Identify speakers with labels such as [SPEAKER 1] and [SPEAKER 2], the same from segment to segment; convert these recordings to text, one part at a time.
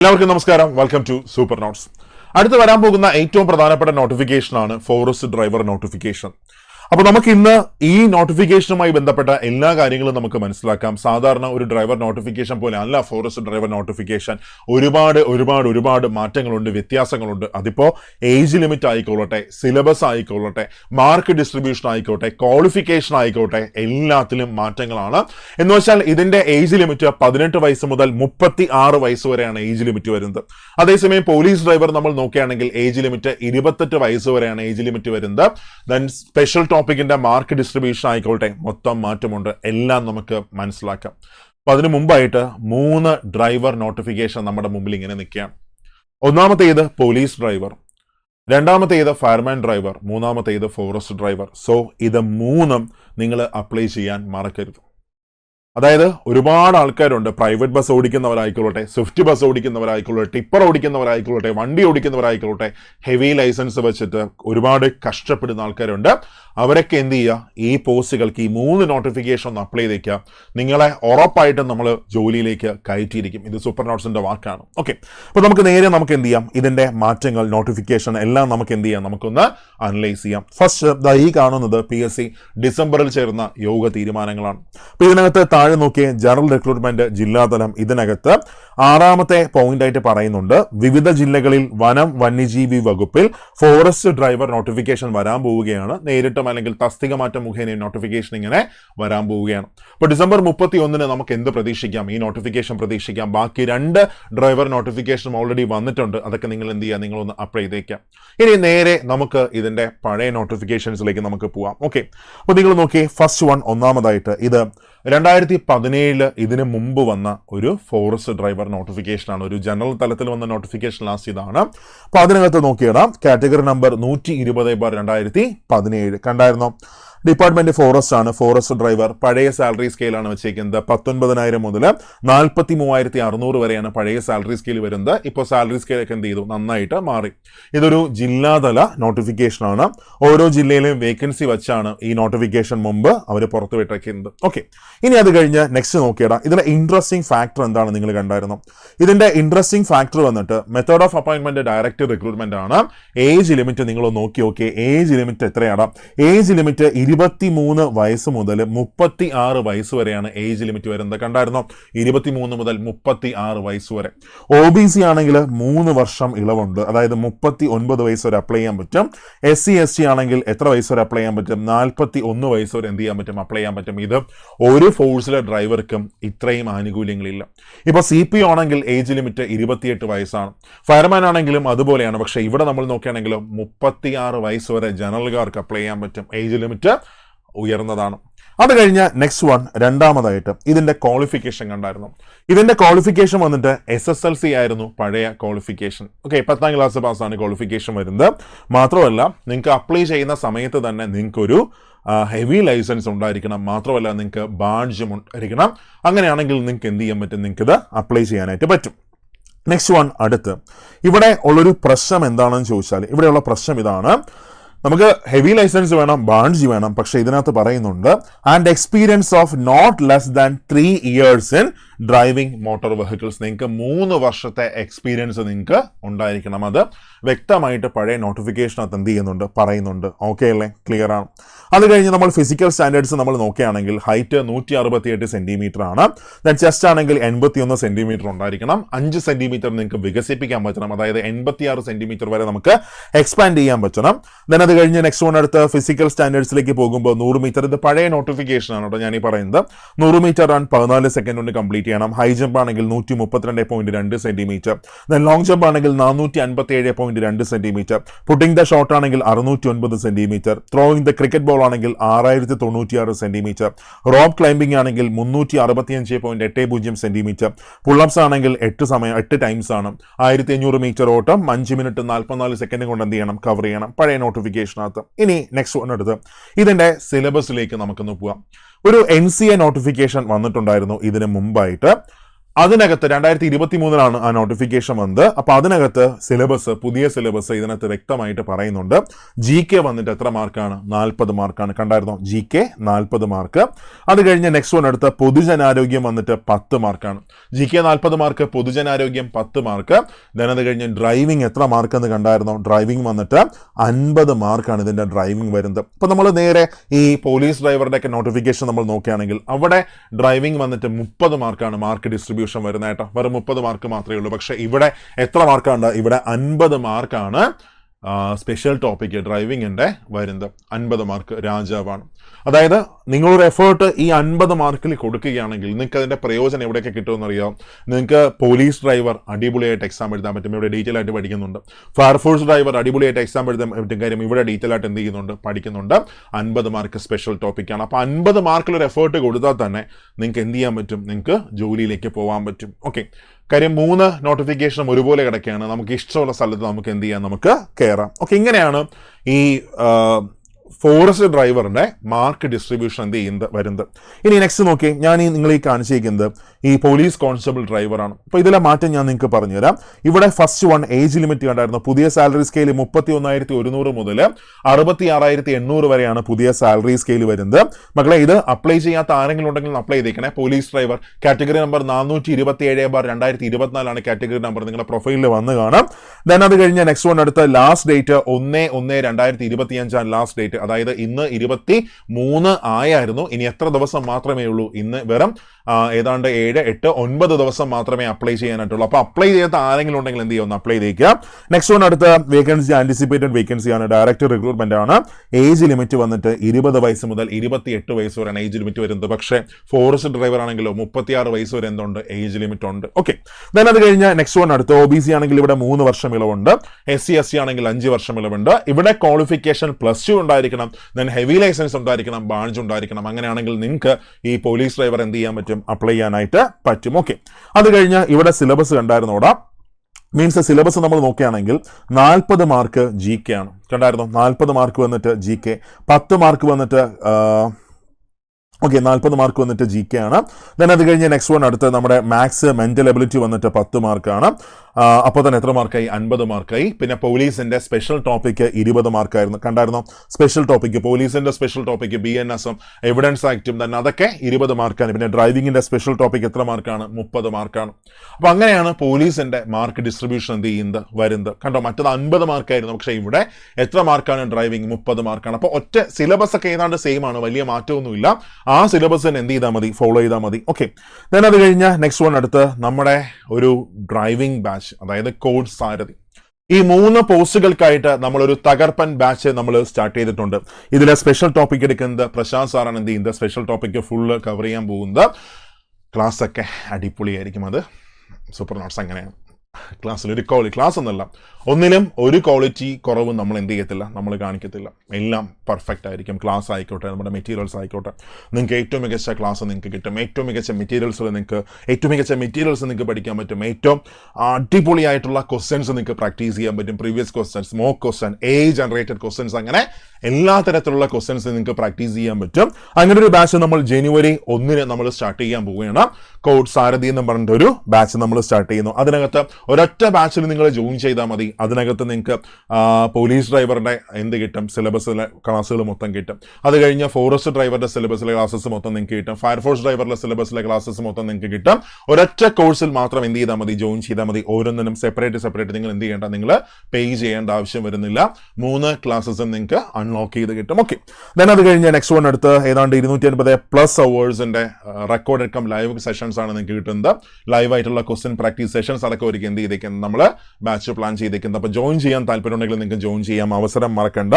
[SPEAKER 1] എല്ലാവർക്കും നമസ്കാരം. Welcome to super notes അടുത്ത് വരാൻ പോകുന്ന ഏറ്റവും പ്രധാനപ്പെട്ട നോട്ടിഫിക്കേഷൻ ആണ് ഫോറസ്റ്റ് ഡ്രൈവർ നോട്ടിഫിക്കേഷൻ അപ്പോൾ നമുക്ക് ഇന്ന് ഈ നോട്ടിഫിക്കേഷനുമായി ബന്ധപ്പെട്ട എല്ലാ കാര്യങ്ങളും നമുക്ക് മനസ്സിലാക്കാം. സാധാരണ ഒരു ഡ്രൈവർ നോട്ടിഫിക്കേഷൻ പോലെ അല്ല ഫോറസ്റ്റ് ഡ്രൈവർ നോട്ടിഫിക്കേഷൻ ഒരുപാട് ഒരുപാട് ഒരുപാട് മാറ്റങ്ങളുണ്ട് വ്യത്യാസങ്ങളുണ്ട്. അതിപ്പോ ഏജ് ലിമിറ്റ് ആയിക്കോളട്ടെ സിലബസ് ആയിക്കോളട്ടെ മാർക്ക് ഡിസ്ട്രിബ്യൂഷൻ ആയിക്കോട്ടെ ക്വാളിഫിക്കേഷൻ ആയിക്കോട്ടെ എല്ലാത്തിലും മാറ്റങ്ങളാണ്. എന്ന് വെച്ചാൽ ഇതിന്റെ ഏജ് ലിമിറ്റ് പതിനെട്ട് വയസ്സ് മുതൽ മുപ്പത്തി ആറ് വയസ്സ് വരെയാണ് ഏജ് ലിമിറ്റ് വരുന്നത്. അതേസമയം പോലീസ് ഡ്രൈവർ നമ്മൾ നോക്കുകയാണെങ്കിൽ ഏജ് ലിമിറ്റ് ഇരുപത്തെട്ട് വയസ്സ് വരെയാണ് ഏജ് ലിമിറ്റ് വരുന്നത്. ദെൻ സ്പെഷ്യൽ ടോപ്പിക്കിന്റെ മാർക്ക് ഡിസ്ട്രിബ്യൂഷൻ ആയിക്കോട്ടെ. മൊത്തം മാറ്റമുണ്ട്. എല്ലാം നമുക്ക് മനസ്സിലാക്കാം. അപ്പൊ അതിനു മുമ്പായിട്ട് മൂന്ന് ഡ്രൈവർ നോട്ടിഫിക്കേഷൻ നമ്മുടെ മുമ്പിൽ ഇങ്ങനെ നിൽക്കുകയാണ്. ഒന്നാമത്തേത് പോലീസ് ഡ്രൈവർ. രണ്ടാമത്തേത് ഫയർമാൻ ഡ്രൈവർ. മൂന്നാമത്തേത് ഫോറസ്റ്റ് ഡ്രൈവർ. സോ ഇത് മൂന്നും നിങ്ങൾ അപ്ലൈ ചെയ്യാൻ മറക്കരുത്. അതായത് ഒരുപാട് ആൾക്കാരുണ്ട്. പ്രൈവറ്റ് ബസ് ഓടിക്കുന്നവരായിക്കൊള്ളട്ടെ സ്വിഫ്റ്റ് ബസ് ഓടിക്കുന്നവരായിക്കൊള്ളട്ടെ ടിപ്പർ ഓടിക്കുന്നവരായിക്കൊള്ളട്ടെ വണ്ടി ഓടിക്കുന്നവരായിക്കൊള്ളട്ടെ ഹെവി ലൈസൻസ് വെച്ചിട്ട് ഒരുപാട് കഷ്ടപ്പെടുന്ന ആൾക്കാരുണ്ട്. അവരൊക്കെ എന്ത് ചെയ്യുക ഈ പോസ്റ്റുകൾക്ക് ഈ മൂന്ന് നോട്ടിഫിക്കേഷൻ ഒന്ന് അപ്ലൈ ചെയ്തേക്കുക നിങ്ങളെ ഉറപ്പായിട്ടും നമ്മൾ ജോലിയിലേക്ക് കയറ്റിയിരിക്കും. ഇത് സൂപ്പർ നോട്ട്സിന്റെ വാക്കാണ്. ഓക്കെ അപ്പോൾ നമുക്ക് നേരെ നമുക്ക് എന്ത് ചെയ്യാം? ഇതിന്റെ മാറ്റങ്ങൾ നോട്ടിഫിക്കേഷൻ എല്ലാം നമുക്ക് എന്ത് ചെയ്യാം? നമുക്കൊന്ന് അനലൈസ് ചെയ്യാം. ഫസ്റ്റ് ഈ കാണുന്നത് പി ഡിസംബറിൽ ചേർന്ന യോഗ തീരുമാനങ്ങളാണ്. അപ്പോൾ ഇതിനകത്ത് താഴെ നോക്കിയ ജനറൽ റിക്രൂട്ട്മെന്റ് ജില്ലാതലം ഇതിനകത്ത് ആറാമത്തെ പോയിന്റ് ആയിട്ട് പറയുന്നുണ്ട്. വിവിധ ജില്ലകളിൽ വനം വന്യജീവി വകുപ്പിൽ ഫോറസ്റ്റ് ഡ്രൈവർ നോട്ടിഫിക്കേഷൻ വരാൻ പോവുകയാണ്. നേരിട്ടും അല്ലെങ്കിൽ തസ്തിക മാറ്റം മുഖേന നോട്ടിഫിക്കേഷൻ ഇങ്ങനെ വരാൻ പോവുകയാണ്. അപ്പോൾ ഡിസംബർ മുപ്പത്തി ഒന്നിന് നമുക്ക് എന്ത് പ്രതീക്ഷിക്കാം? ഈ നോട്ടിഫിക്കേഷൻ പ്രതീക്ഷിക്കാം. ബാക്കി രണ്ട് ഡ്രൈവർ നോട്ടിഫിക്കേഷൻ ഓൾറെഡി വന്നിട്ടുണ്ട്. അതൊക്കെ നിങ്ങൾ എന്ത് ചെയ്യുക? നിങ്ങളൊന്ന് അപ്ലൈ ചെയ്തേക്കാം ഇനി നേരെ നമുക്ക് ഇതിന്റെ പഴയ നോട്ടിഫിക്കേഷൻസിലേക്ക് നമുക്ക് പോവാം. ഓക്കെ അപ്പോൾ നിങ്ങൾ നോക്കി ഫസ്റ്റ് വൺ ഒന്നാമതായിട്ട് ഇത് രണ്ടായിരത്തി പതിനേഴിൽ ഇതിനു മുമ്പ് വന്ന ഒരു ഫോറസ്റ്റ് ഡ്രൈവർ നോട്ടിഫിക്കേഷനാണ് ഒരു ജനറൽ തലത്തിൽ വന്ന നോട്ടിഫിക്കേഷൻ ലാസ്റ്റ് ഇതാണ്. അപ്പോൾ അതിനകത്ത് നോക്കിയിടാം. കാറ്റഗറി നമ്പർ നൂറ്റി ഇരുപത് ബാർ രണ്ടായിരത്തി പതിനേഴ് കണ്ടായിരുന്നോ? ഡിപ്പാർട്ട്മെന്റ് ഫോറസ്റ്റ് ആണ്. ഫോറസ്റ്റ് ഡ്രൈവർ പഴയ സാലറി സ്കെയിലാണ് വെച്ചേക്കുന്നത്. പത്തൊൻപതിനായിരം മുതൽ നാൽപ്പത്തി മൂവായിരത്തി അറുന്നൂറ് വരെയാണ് പഴയ സാലറി സ്കെയിൽ വരുന്നത്. ഇപ്പോൾ സാലറി സ്കെയിലൊക്കെ എന്ത് ചെയ്തു? നന്നായിട്ട് മാറി. ഇതൊരു ജില്ലാതല നോട്ടിഫിക്കേഷൻ ആണ്. ഓരോ ജില്ലയിലും വേക്കൻസി വെച്ചാണ് ഈ നോട്ടിഫിക്കേഷൻ മുമ്പ് അവർ പുറത്തു പുറത്തുവിട്ടേക്കുന്നത് ഓക്കെ ഇനി അത് കഴിഞ്ഞ് നെക്സ്റ്റ് നോക്കിയിടാം. ഇതിലെ ഇൻട്രസ്റ്റിംഗ് ഫാക്ടർ എന്താണ് നിങ്ങൾ കണ്ടായിരുന്നു? ഇതിന്റെ ഇൻട്രസ്റ്റിംഗ് ഫാക്ടർ വന്നിട്ട് method of appointment direct recruitment ആണ്. ഏജ് ലിമിറ്റ് നിങ്ങൾ നോക്കി നോക്കി ഏജ് ലിമിറ്റ് എത്രയാണ്? ഏജ് ലിമിറ്റ് ഇരുപത്തി മൂന്ന് വയസ്സ് മുതൽ മുപ്പത്തി ആറ് വയസ്സ് വരെയാണ് ഏജ് ലിമിറ്റ് വരുന്നത്. കണ്ടായിരുന്നോ? ഇരുപത്തി മൂന്ന് മുതൽ മുപ്പത്തി ആറ് വയസ്സ് വരെ. ഒ ബി സി ആണെങ്കിൽ മൂന്ന് വർഷം ഇളവുണ്ട്. അതായത് മുപ്പത്തി ഒൻപത് വയസ്സ് വരെ അപ്ലൈ ചെയ്യാൻ പറ്റും. എസ് സി എസ് ടി ആണെങ്കിൽ എത്ര വയസ്സ് വരെ അപ്ലൈ ചെയ്യാൻ പറ്റും? നാൽപ്പത്തി ഒന്ന് വയസ്സ് വരെ എന്ത് ചെയ്യാൻ പറ്റും? അപ്ലൈ ചെയ്യാൻ പറ്റും. ഇത് ഒരു ഫോഴ്സിലെ ഡ്രൈവർക്കും ഇത്രയും ആനുകൂല്യങ്ങളില്ല. ഇപ്പോൾ സി പി ആണെങ്കിൽ ഏജ് ലിമിറ്റ് ഇരുപത്തിയെട്ട് വയസ്സാണ്. ഫയർമാൻ ആണെങ്കിലും അതുപോലെയാണ്. പക്ഷേ ഇവിടെ നമ്മൾ നോക്കുകയാണെങ്കിൽ മുപ്പത്തി ആറ് വയസ്സ് വരെ ജനറൽകാർക്ക് അപ്ലൈ ചെയ്യാൻ പറ്റും. ഏജ് ലിമിറ്റ് ഉയർന്നതാണ്. അത് കഴിഞ്ഞ് നെക്സ്റ്റ് വൺ രണ്ടാമതായിട്ട് ഇതിന്റെ ക്വാളിഫിക്കേഷൻ കണ്ടായിരുന്നു. ഇതിന്റെ ക്വാളിഫിക്കേഷൻ വന്നിട്ട് എസ് എസ് എൽ സി ആയിരുന്നു പഴയ ക്വാളിഫിക്കേഷൻ ഓക്കെ പത്താം ക്ലാസ് പാസ്സാണ് ക്വാളിഫിക്കേഷൻ വരുന്നത്. മാത്രമല്ല നിങ്ങൾക്ക് അപ്ലൈ ചെയ്യുന്ന സമയത്ത് തന്നെ നിങ്ങൾക്കൊരു ഹെവി ലൈസൻസ് ഉണ്ടായിരിക്കണം. മാത്രമല്ല നിങ്ങൾക്ക് ബാഡ്ജും ഉണ്ടായിരിക്കണം. അങ്ങനെയാണെങ്കിൽ നിങ്ങൾക്ക് എന്ത് ചെയ്യാൻ പറ്റും? നിങ്ങൾക്ക് ഇത് അപ്ലൈ ചെയ്യാനായിട്ട് പറ്റും. നെക്സ്റ്റ് വൺ അടുത്ത്. ഇവിടെ ഉള്ളൊരു പ്രശ്നം എന്താണെന്ന് ചോദിച്ചാൽ ഇവിടെയുള്ള പ്രശ്നം ഇതാണ്. നമുക്ക് ഹെവി ലൈസൻസ് വേണം ബാൺജി വേണം പക്ഷെ ഇതിനകത്ത് പറയുന്നുണ്ട് and experience of not less than three years in driving motor vehicles. നിങ്ങൾക്ക് മൂന്ന് വർഷത്തെ എക്സ്പീരിയൻസ് നിങ്ങൾക്ക് ഉണ്ടായിരിക്കണം. അത് വ്യക്തമായിട്ട് പഴയ നോട്ടിഫിക്കേഷനകത്ത് എന്ത് ചെയ്യുന്നുണ്ട് പറയുന്നുണ്ട്. ഓക്കെ അല്ലേ? ക്ലിയർ ആണ്. അത് കഴിഞ്ഞ് നമ്മൾ ഫിസിക്കൽ സ്റ്റാൻഡേർഡ്സ് നമ്മൾ നോക്കുകയാണെങ്കിൽ ഹൈറ്റ് നൂറ്റി അറുപത്തി എട്ട് സെന്റിമീറ്റർ ആണ്. ദൻ ചെസ്റ്റ് ആണെങ്കിൽ എൺപത്തി ഒന്ന് സെന്റിമീറ്റർ ഉണ്ടായിരിക്കണം. അഞ്ച് സെന്റിമീറ്റർ നിങ്ങൾക്ക് വികസിപ്പിക്കാൻ പറ്റണം. അതായത് എൺപത്തി ആറ് സെന്റിമീറ്റർ വരെ നമുക്ക് എക്സ്പാൻഡ് ചെയ്യാൻ പറ്റണം. ദെൻ അത് കഴിഞ്ഞ് നെക്സ്റ്റ് വൺ അടുത്ത് ഫിസിക്കൽ സ്റ്റാൻഡേർഡ്സിലേക്ക് പോകുമ്പോൾ നൂറ് മീറ്റർ ഇത് പഴയ നോട്ടിഫിക്കേഷൻ ആണ് കേട്ടോ ഞാൻ ഈ പറയുന്നത്. നൂറ് മീറ്റർ റൺ പതിനാല് സെക്കൻഡ് കൊണ്ട് കംപ്ലീറ്റ് ചെയ്യണം ഹൈ ജമ്പ് ആണെങ്കിൽ നൂറ്റി മുപ്പത്തിരണ്ട് പോയിന്റ് രണ്ട് സെന്റിമീറ്റർ ദെൻ ലോങ് ജമ്പ് ആണെങ്കിൽ നാനൂറ്റി അൻപത്തി ഏഴ് പോയിന്റ് രണ്ട് സെന്റിമീറ്റർ പുട്ടിംഗ് ദ ഷോട്ട് ആണെങ്കിൽ അറുന്നൂറ്റി ഒൻപത് centimetre throwing the cricket ball ആണെങ്കിൽ ആറായിരത്തി തൊണ്ണൂറ്റിയാറ് സെന്റിമീറ്റർ റോപ്പ് ക്ലൈംബിംഗ് ആണെങ്കിൽ മുന്നൂറ്റി അറുപത്തിയഞ്ച് പോയിന്റ് എട്ട് പൂജ്യം സെന്റിമീറ്റർ പുള്ളപ്സ് ആണെങ്കിൽ എട്ട് സമയം എട്ട് ടൈംസ് ആണ്. ആയിരത്തി അഞ്ഞൂറ് മീറ്റർ ഓട്ടം അഞ്ച് മിനിറ്റ് നാൽപ്പത്തിനാല് സെക്കൻഡ് കൊണ്ട് എന്ത് ചെയ്യണം? കവർ ചെയ്യണം. പഴയ നോട്ടിഫിക്കേഷനകത്ത് ഇനി നെക്സ്റ്റ് വൺ എടുത്ത് ഇതിന്റെ സിലബസിലേക്ക് നമുക്കൊന്ന് പോവാം. ഒരു എൻ സി എ നോട്ടിഫിക്കേഷൻ വന്നിട്ടുണ്ടായിരുന്നു ഇതിന് മുമ്പായിട്ട്. അതിനകത്ത് രണ്ടായിരത്തി ഇരുപത്തി മൂന്നിലാണ് ആ നോട്ടിഫിക്കേഷൻ വന്നത്. അപ്പൊ അതിനകത്ത് സിലബസ് പുതിയ സിലബസ് ഇതിനകത്ത് വ്യക്തമായിട്ട് പറയുന്നുണ്ട്. ജി കെ വന്നിട്ട് എത്ര മാർക്കാണ്? നാൽപ്പത് മാർക്കാണ്. കണ്ടായിരുന്നോ? ജി കെ നാൽപ്പത് മാർക്ക്. അത് കഴിഞ്ഞ് നെക്സ്റ്റ് വൺ അടുത്ത പൊതുജനാരോഗ്യം വന്നിട്ട് പത്ത് മാർക്കാണ്. ജി കെ നാൽപ്പത് മാർക്ക് പൊതുജനാരോഗ്യം പത്ത് മാർക്ക്. ദെൻ അത് കഴിഞ്ഞ് ഡ്രൈവിംഗ് എത്ര മാർക്ക് എന്ന് കണ്ടായിരുന്നോ? ഡ്രൈവിംഗ് വന്നിട്ട് അൻപത് മാർക്കാണ് ഇതിന്റെ ഡ്രൈവിംഗ് വരുന്നത്. അപ്പൊ നമ്മൾ നേരെ ഈ പോലീസ് ഡ്രൈവറുടെ ഒക്കെ നോട്ടിഫിക്കേഷൻ നമ്മൾ നോക്കുകയാണെങ്കിൽ അവിടെ ഡ്രൈവിംഗ് വന്നിട്ട് മുപ്പത് മാർക്കാണ് മാർക്ക് ഡിസ്ട്രിബ്യൂഷൻ വരുന്നത് വെറും മുപ്പത് മാർക്ക് മാത്രമേ ഉള്ളൂ. പക്ഷേ ഇവിടെ എത്ര മാർക്കാണ് ഇവിടെ അൻപത് മാർക്കാണ് സ്പെഷ്യൽ ടോപ്പിക്ക് ഡ്രൈവിങ്ങിന്റെ വരുന്നത് അൻപത് മാർക്ക് രാജാവാണ്. അതായത് നിങ്ങളൊരു എഫേർട്ട് ഈ അൻപത് മാർക്കിൽ കൊടുക്കുകയാണെങ്കിൽ നിങ്ങൾക്ക് അതിന്റെ പ്രയോജനം എവിടെയൊക്കെ കിട്ടുമെന്ന് അറിയാം. നിങ്ങൾക്ക് പോലീസ് ഡ്രൈവർ അടിപൊളിയായിട്ട് എക്സാം എഴുതാൻ പറ്റും. ഇവിടെ ഡീറ്റെയിൽ ആയിട്ട് പഠിക്കുന്നുണ്ട്. ഫയർഫോഴ്സ് ഡ്രൈവർ അടിപൊളിയായിട്ട് എക്സാം എഴുതാൻ പറ്റും. കാര്യം ഇവിടെ ഡീറ്റെയിൽ ആയിട്ട് എന്ത് ചെയ്യുന്നുണ്ട്? പഠിക്കുന്നുണ്ട്. അൻപത് മാർക്ക് സ്പെഷ്യൽ ടോപ്പിക്കാണ് അപ്പോൾ അൻപത് മാർക്കിലൊരു എഫേർട്ട് കൊടുത്താൽ തന്നെ നിങ്ങൾക്ക് എന്ത് ചെയ്യാൻ പറ്റും? നിങ്ങൾക്ക് ജോലിയിലേക്ക് പോകാൻ പറ്റും. ഓക്കെ കാര്യം മൂന്ന് നോട്ടിഫിക്കേഷനും ഒരുപോലെ കിടക്കുകയാണ്. നമുക്ക് ഇഷ്ടമുള്ള സ്ഥലത്ത് നമുക്ക് എന്ത് ചെയ്യാം? നമുക്ക് കയറാം ഓക്കെ ഇങ്ങനെയാണ് ഈ ഫോറസ്റ്റ് ഡ്രൈവറിന്റെ മാർക്ക് ഡിസ്ട്രിബ്യൂഷൻ എന്ത് ചെയ്യുന്നത് വരുന്നത്. ഇനി നെക്സ്റ്റ് നോക്കി ഞാൻ ഈ നിങ്ങൾ ഈ കാണിച്ചിരിക്കുന്നത് ഈ പോലീസ് കോൺസ്റ്റബിൾ ഡ്രൈവറാണ്. അപ്പോൾ ഇതിലെ മാറ്റം ഞാൻ നിങ്ങൾക്ക് പറഞ്ഞുതരാം. ഇവിടെ ഫസ്റ്റ് വൺ ഏജ് ലിമിറ്റ് കണ്ടായിരുന്നു. പുതിയ സാലറി സ്കെയിൽ മുപ്പത്തി ഒന്നായിരത്തി ഒരുന്നൂറ് മുതൽ അറുപത്തി ആറായിരത്തി എണ്ണൂറ് വരെയാണ് പുതിയ സാലറി സ്കെയിൽ വരുന്നത്. മക്കളെ ഇത് അപ്ലൈ ചെയ്യാത്ത ആരെങ്കിലും ഉണ്ടെങ്കിൽ അപ്ലൈ ചെയ്തേക്കണേ. Police driver. കാറ്റഗറി നമ്പർ നാനൂറ്റി ഇരുപത്തി ഏഴ് ബാർ രണ്ടായിരത്തി ഇരുപത്തിനാലാണ് കാറ്റഗറി നമ്പർ നിങ്ങളുടെ പ്രൊഫൈലിൽ വന്ന് കാണാം. ദെൻ അത് കഴിഞ്ഞ് നെക്സ്റ്റ് വൺ അടുത്ത ലാസ്റ്റ് ഡേറ്റ് ഒന്ന് ഒന്ന് രണ്ടായിരത്തി ഇരുപത്തി അഞ്ചാണ് ലാസ്റ്റ് ഡേറ്റ്. അതായത് ഇന്ന് ഇരുപത്തി മൂന്ന് ആയായിരുന്നു. ഇനി എത്ര ദിവസം മാത്രമേ ഉള്ളൂ? ഇന്ന് വെറും ഏതാണ്ട് ഏഴ് എട്ട് ഒൻപത് ദിവസം മാത്രമേ അപ്ലൈ ചെയ്യാനായിട്ടുള്ളൂ. അപ്പോൾ അപ്ലൈ ചെയ്യാത്ത ആരെങ്കിലും ഉണ്ടെങ്കിൽ എന്ത് ചെയ്യുന്നു? അപ്ലൈ ചെയ്തേക്കുക. നെക്സ്റ്റ് വൺ അടുത്ത വേക്കൻസി ആന്റിസിപ്പേറ്റഡ് വേക്കൻസി ആണ്. ഡയറക്ടർ റിക്രൂട്ട്മെന്റ് ആണ്. ഏജ് ലിമിറ്റ് വന്നിട്ട് ഇരുപത് വയസ്സ് മുതൽ ഇരുപത്തി എട്ട് വയസ്സ് വരെയാണ് ഏജ് ലിമിറ്റ് വരുന്നത്. പക്ഷേ ഫോറസ്റ്റ് ഡ്രൈവർ ആണെങ്കിലോ മുപ്പത്തിയാറ് വയസ്സ് വരെ എന്തുണ്ട്? ഏജ് ലിമിറ്റ് ഉണ്ട്. ഓക്കെ ദെൻ അത് കഴിഞ്ഞ് നെക്സ്റ്റ് വൺ അടുത്ത് ഒ ബി സി ആണെങ്കിൽ ഇവിടെ മൂന്ന് വർഷം ഇളവുണ്ട്. എസ് സി എസ് സി ആണെങ്കിൽ അഞ്ച് വർഷം ഇളവുണ്ട്. ഇവിടെ ക്വാളിഫിക്കേഷൻ പ്ലസ് ടു ഉണ്ടായിരിക്കണം ദെൻ ഹെവി ലൈസൻസ് ഉണ്ടായിരിക്കണം ബാഡ്ജ് ഉണ്ടായിരിക്കണം അങ്ങനെയാണെങ്കിൽ നിങ്ങൾക്ക് ഈ പോലീസ് ഡ്രൈവർ എന്ത് ചെയ്യാൻ പറ്റും? അപ്ലൈ ചെയ്യാനായിട്ട് പറ്റും. ഓക്കെ അത് കഴിഞ്ഞ് ഇവിടെ സിലബസ് കണ്ടായിരുന്നോടാ മീൻസ് സിലബസ് നമ്മൾ നോക്കുകയാണെങ്കിൽ നാൽപ്പത് മാർക്ക് ജി കെ ആണ്. കണ്ടായിരുന്നു? നാൽപ്പത് മാർക്ക് വന്നിട്ട് ജി കെ പത്ത് മാർക്ക് വന്നിട്ട് ഓക്കെ നാൽപ്പത് മാർക്ക് വന്നിട്ട് ജി കെ ആണ്. ദെൻ അത് കഴിഞ്ഞ് നെക്സ്റ്റ് വൺ അടുത്ത് നമ്മുടെ മാത്സ് മെന്റൽ എബിലിറ്റി വന്നിട്ട് പത്ത് മാർക്കാണ് അപ്പോൾ തന്നെ എത്ര മാർക്കായി അൻപത് മാർക്കായി പിന്നെ പോലീസിന്റെ സ്പെഷ്യൽ ടോപ്പിക്ക് ഇരുപത് മാർക്കായിരുന്നു കണ്ടായിരുന്നോ? സ്പെഷ്യൽ ടോപ്പിക്ക് പോലീസിന്റെ സ്പെഷ്യൽ ടോപ്പിക്ക് ബി എൻ എസും എവിഡൻസ് ആക്റ്റും തന്നെ അതൊക്കെ ഇരുപത് മാർക്കാണ് പിന്നെ ഡ്രൈവിങ്ങിന്റെ സ്പെഷ്യൽ ടോപ്പിക്ക് എത്ര മാർക്കാണ് മുപ്പത് മാർക്കാണ് അപ്പോൾ അങ്ങനെയാണ് പോലീസിന്റെ മാർക്ക് ഡിസ്ട്രിബ്യൂഷൻ എന്ത് ചെയ്യുന്നത്? വരുന്നത്. കണ്ടോ? മറ്റത് അൻപത് മാർക്കായിരുന്നു പക്ഷേ ഇവിടെ എത്ര മാർക്കാണ് ഡ്രൈവിംഗ് മുപ്പത് മാർക്കാണ് അപ്പോൾ ഒറ്റ സിലബസ് ഒക്കെ ഏതാണ്ട് സെയിം ആണ്. വലിയ മാറ്റമൊന്നുമില്ല. ആ സിലബസ് തന്നെ എന്ത് ചെയ്താൽ മതി? ഫോളോ ചെയ്താൽ മതി. ഓക്കെ ദെൻ അത് കഴിഞ്ഞ നെക്സ്റ്റ് വൺ അടുത്ത് നമ്മുടെ ഒരു ഡ്രൈവിംഗ് ബാച്ച് അതായത് കോഡ് സാരഥി. ഈ മൂന്ന് പോസ്റ്റുകൾക്കായിട്ട് നമ്മളൊരു തകർപ്പൻ ബാച്ച് നമ്മൾ സ്റ്റാർട്ട് ചെയ്തിട്ടുണ്ട്. ഇതിലെ സ്പെഷ്യൽ ടോപ്പിക് എടുക്കുന്നത് പ്രശാന്ത് സാറാണ് എന്ത് ചെയ്യുന്നത്? സ്പെഷ്യൽ ടോപ്പിക്ക് ഫുള്ള് കവർ ചെയ്യാൻ പോകുന്നത്. ക്ലാസ് ഒക്കെ അടിപൊളിയായിരിക്കും അത്. സൂപ്പർ നോട്ട്സ് അങ്ങനെയാണ്. ക്ലാസ്സിൽ ഒരു ക്വാളിറ്റി ക്ലാസ് ഒന്നല്ല ഒന്നിലും ഒരു ക്വാളിറ്റി കുറവ് നമ്മൾ എന്ത് ചെയ്യത്തില്ല നമ്മൾ കാണിക്കത്തില്ല. എല്ലാം പെർഫെക്റ്റ് ആയിരിക്കും. ക്ലാസ് ആയിക്കോട്ടെ നമ്മുടെ മെറ്റീരിയൽസ് ആയിക്കോട്ടെ. നിങ്ങൾക്ക് ഏറ്റവും മികച്ച ക്ലാസ് നിങ്ങൾക്ക് കിട്ടും. ഏറ്റവും മികച്ച മെറ്റീരിയൽസ് നിങ്ങൾക്ക് ഏറ്റവും മികച്ച മെറ്റീരിയൽസ് നിങ്ങൾക്ക് പഠിക്കാൻ പറ്റും. ഏറ്റവും അടിപൊളിയായിട്ടുള്ള ക്വസ്റ്റ്യൻസ് നിങ്ങൾക്ക് പ്രാക്ടീസ് ചെയ്യാൻ പറ്റും. Previous questions mock question A generated questions അങ്ങനെ എല്ലാ തരത്തിലുള്ള ക്വസ്റ്റ്യൻസ് നിങ്ങൾക്ക് പ്രാക്ടീസ് ചെയ്യാൻ പറ്റും. അങ്ങനെ ഒരു ബാച്ച് നമ്മൾ ജനുവരി ഒന്നിന് നമ്മൾ സ്റ്റാർട്ട് ചെയ്യാൻ പോവുകയാണ്. കോഡ് സാരഥി എന്ന് പറഞ്ഞിട്ട് ഒരു ബാച്ച് നമ്മൾ സ്റ്റാർട്ട് ചെയ്യുന്നു. അതിനകത്ത് ഒരൊറ്റ ബാച്ചിൽ നിങ്ങൾ ജോയിൻ ചെയ്താൽ മതി. അതിനകത്ത് നിങ്ങൾക്ക് പോലീസ് ഡ്രൈവറുടെ എന്ത് കിട്ടും? സിലബസിലെ ക്ലാസ്സുകൾ മൊത്തം കിട്ടും. അത് കഴിഞ്ഞ് ഫോറസ്റ്റ് ഡ്രൈവറുടെ സിലബസിലെ ക്ലാസ്സസ് മൊത്തം നിങ്ങൾക്ക് കിട്ടും. ഫയർഫോഴ്സ് ഡ്രൈവറുടെ സിലബസിലെ ക്ലാസ്സസ് മൊത്തം നിങ്ങൾക്ക് കിട്ടും. ഒരൊറ്റ കോഴ്സിൽ മാത്രം എന്ത് ചെയ്താൽ മതി? ജോയിൻ ചെയ്താൽ മതി. ഓരോന്നിനും സെപ്പറേറ്റ് സെപ്പറേറ്റ് നിങ്ങൾ എന്ത് ചെയ്യേണ്ട? നിങ്ങൾ പേ ചെയ്യേണ്ട ആവശ്യം വരുന്നില്ല. മൂന്ന് ക്ലാസ്സസും നിങ്ങൾക്ക് അൺലോക്ക് ചെയ്ത് കിട്ടും. ഓക്കെ ദെൻ അത് കഴിഞ്ഞ് നെക്സ്റ്റ് വൺ അടുത്ത് ഏതാണ്ട് ഇരുന്നൂറ്റി അൻപത് പ്ലസ് അവേഴ്സിന്റെ റെക്കോർഡ് കം ലൈവ് സെഷൻസ് ആണ് നിങ്ങൾക്ക് കിട്ടുന്നത്. ലൈവ് ആയിട്ടുള്ള ക്വസ്റ്റ്യൻ പ്രാക്ടീസ് സെഷൻസ് അടക്കം ഒരുക്കി എന്ത് ചെയ്തേക്കുന്നത് നമ്മൾ ബാച്ച് പ്ലാൻ ചെയ്തേക്കുന്നത് അപ്പോൾ ജോയിൻ ചെയ്യാൻ താല്പര്യമുണ്ടെങ്കിൽ നിങ്ങൾക്ക് ജോയിൻ ചെയ്യാം. അവസരം മറക്കണ്ട.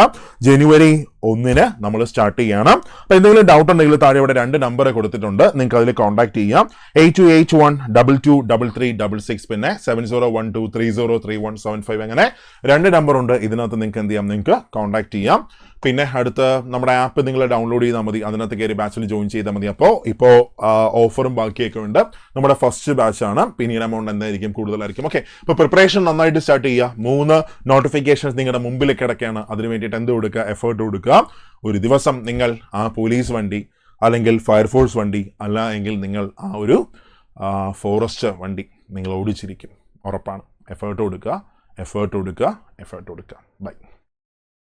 [SPEAKER 1] ജനുവരി ഒന്നിന് നമ്മൾ സ്റ്റാർട്ട് ചെയ്യണം. അപ്പോൾ എന്തെങ്കിലും ഡൗട്ട് ഉണ്ടെങ്കിൽ താഴെ ഇവിടെ രണ്ട് നമ്പർ കൊടുത്തിട്ടുണ്ട്. നിങ്ങൾക്ക് അതിൽ കോൺടാക്ട് ചെയ്യാം. Eight two eight one double two double three double six പിന്നെ seven zero one two three zero three one seven five അങ്ങനെ രണ്ട് നമ്പർ ഉണ്ട്. ഇതിനകത്ത് നിങ്ങൾക്ക് എന്ത് ചെയ്യാം? നിങ്ങൾക്ക് കോൺടാക്ട് ചെയ്യാം. പിന്നെ അടുത്ത നമ്മുടെ ആപ്പ് നിങ്ങൾ ഡൗൺലോഡ് ചെയ്താൽ മതി. അതിനകത്ത് കയറി ബാച്ചിൽ ജോയിൻ ചെയ്താൽ മതി. അപ്പോൾ ഇപ്പോൾ ഓഫറും ബാക്കിയൊക്കെ ഉണ്ട്. നമ്മുടെ ഫസ്റ്റ് ബാച്ചാണ് പിന്നീട് എമൗണ്ട് എന്തായിരിക്കും? കൂടുതലായിരിക്കും. ഓക്കെ ഇപ്പോൾ പ്രിപ്പറേഷൻ നന്നായിട്ട് സ്റ്റാർട്ട് ചെയ്യുക മൂന്ന് നോട്ടിഫിക്കേഷൻസ് നിങ്ങളുടെ മുമ്പിൽ കിടക്കുകയാണ് അതിന് വേണ്ടിയിട്ട് എന്ത് കൊടുക്കുക എഫേർട്ട് കൊടുക്കുക ഒരു ദിവസം നിങ്ങൾ ആ പോലീസ് വണ്ടി അല്ലെങ്കിൽ ഫയർഫോഴ്സ് വണ്ടി അല്ല എങ്കിൽ നിങ്ങൾ ആ ഒരു ഫോറസ്റ്റ് വണ്ടി നിങ്ങൾ ഓടിച്ചിരിക്കും. ഉറപ്പാണ്. എഫേർട്ട് കൊടുക്കുക എഫേർട്ട് കൊടുക്കുക എഫേർട്ട് കൊടുക്കുക ബൈ